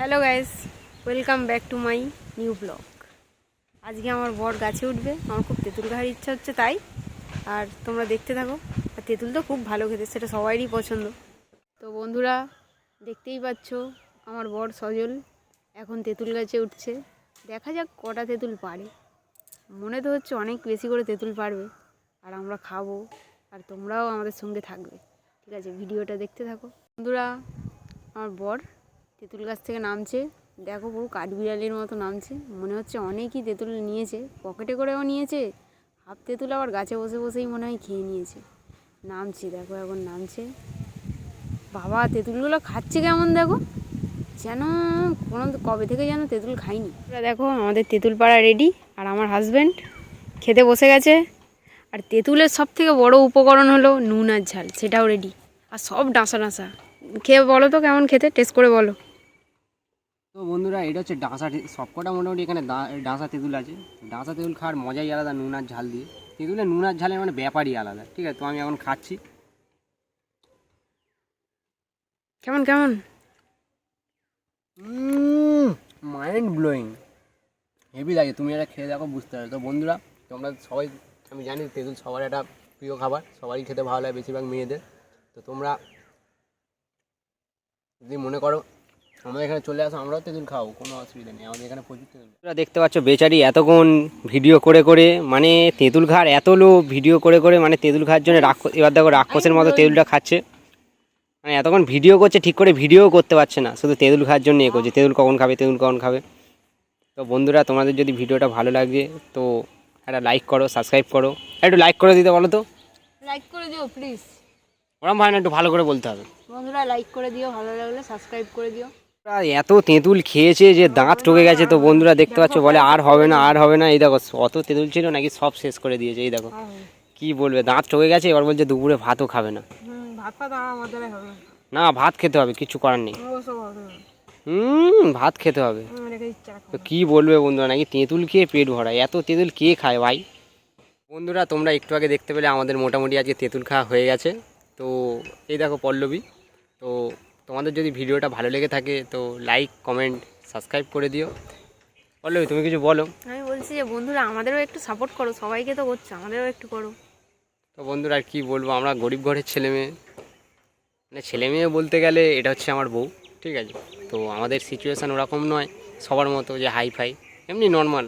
Hello guys welcome back to my new blog আজকে আমার বর গাছে উঠবে। আমার খুব তেঁতুল খাওয়ার ইচ্ছা হচ্ছে, তাই। আর তোমরা দেখতে থাকো। আর তেঁতুল তো খুব ভালো খেতে, সেটা সবারই পছন্দ। তো বন্ধুরা, দেখতেই পাচ্ছ, আমার বর সজল এখন তেঁতুল গাছে উঠছে। দেখা যাক কটা তেঁতুল পারে। মনে তো হচ্ছে অনেক বেশি করে তেঁতুল পারবে। আর আমরা খাব, আর তোমরাও আমাদের সঙ্গে থাকবে। ঠিক আছে, ভিডিওটা দেখতে থাকো। বন্ধুরা, আমার বর তেঁতুল গাছ থেকে নামছে। দেখো পুরো কাঠবিড়ালির মতো নামছে। মনে হচ্ছে অনেকই তেঁতুল নিয়েছে। পকেটে করেও নিয়েছে। হাফ তেঁতুল আবার গাছে বসে বসেই মনে হয় খেয়ে নিয়েছে। নামছে, দেখো এখন নামছে। বাবা, তেঁতুলগুলো খাচ্ছে কেমন দেখো? যেন কোনো কবে থেকে যেন তেঁতুল খাইনি। দেখো, আমাদের তেঁতুল পাড়া রেডি আর আমার হাজব্যান্ড খেতে বসে গেছে। আর তেঁতুলের সব থেকে বড় উপকরণ হলো নুন আর ঝাল, সেটাও রেডি আর সব ডাঁসা ডাঁসা খেয়ে বলো তো কেমন খেতে? টেস্ট করে বলো। তো বন্ধুরা এটা হচ্ছে ডাঁসা সবকটা মোটামুটি এখানে ডাঁসা তেঁতুল আছে। ডাঁসা তেঁতুল খাওয়ার মজাই আলাদা নুন আর ঝাল দিয়ে। তেঁতুলের নুন আর ঝালের মানে ব্যাপারই আলাদা ঠিক আছে? তো আমি এখন খাচ্ছি। কেমন কেমন? মাইন্ড ব্লোয়িং হেভি লাগে তুমি এটা খেয়ে দেখো বুঝতে পারো তো বন্ধুরা তোমরা সবাই আমি জানি তেঁতুল সবার একটা প্রিয় খাবার সবারই খেতে ভালো লাগে বেশিরভাগ মেয়েদের। তো তোমরা যদি মনে করো আমাদের এখানে চলে আসো আমরাও তেঁতুল খাও কোনো অসুবিধা নেই আমাদের এখানে প্রচুর তেঁতুল। তোমরা দেখতে পাচ্ছ বেচারি এতক্ষণ ভিডিও করে করে মানে তেঁতুল খাওয়ার এত লো ভিডিও করে করে মানে তেঁতুল খাওয়ার জন্য রাক্ষস এবার দেখো রাক্ষসের মতো তেঁতুলটা খাচ্ছে। মানে এতক্ষণ ভিডিও করছে ঠিক করে ভিডিও করতে পারছে না শুধু তেঁতুল খাওয়ার জন্য এ করছে তেঁতুল কখন খাবে তেঁতুল কখন খাবে। তো বন্ধুরা তোমাদের যদি ভিডিওটা ভালো লাগে তো একটা লাইক করো সাবস্ক্রাইব করো। একটু লাইক করে দিতে বলো তো। লাইক করে দিও প্লিজ ওরম ভাই না একটু ভালো করে বলতে হবে। বন্ধুরা লাইক করে দিও ভালো লাগলে সাবস্ক্রাইব করে দিও। এত তেঁতুল খেয়েছে যে দাঁত টকে গেছে তো বন্ধুরা দেখতে পাচ্ছ বলে আর হবে না আর হবে না। এই দেখো অত তেঁতুল ছিল নাকি সব শেষ করে দিয়েছে এই দেখো। কি বলবে দাঁত টকে গেছে এবার বলছে দুপুরে ভাতও খাবে না। না। ভাত খেতে হবে কিছু করার নেই। হুম ভাত খেতে হবে। তো কি বলবে বন্ধুরা নাকি তেঁতুল খেয়ে পেট ভরায়? এত তেঁতুল কে খায় ভাই? বন্ধুরা তোমরা একটু আগে দেখতে পেলে আমাদের মোটামুটি আজকে তেঁতুল খাওয়া হয়ে গেছে। তো এই দেখো পল্লবী তো তোমাদের যদি ভিডিওটা ভালো লেগে থাকে তো লাইক কমেন্ট সাবস্ক্রাইব করে দিও। পল্লবী তুমি কিছু বলো? আমি বলছি যে বন্ধুরা আমাদেরও একটু সাপোর্ট করো সবাইকে তো করছ আমাদেরও একটু করো। তো বন্ধুরা আর কী বলব আমরা গরিব ঘরের ছেলে মেয়ে। মানে ছেলে মেয়ে বলতে গেলে এটা হচ্ছে আমার বউ ঠিক আছে? তো আমাদের সিচুয়েশান ওরকম নয় সবার মতো যে হাই ফাই এমনি নর্মাল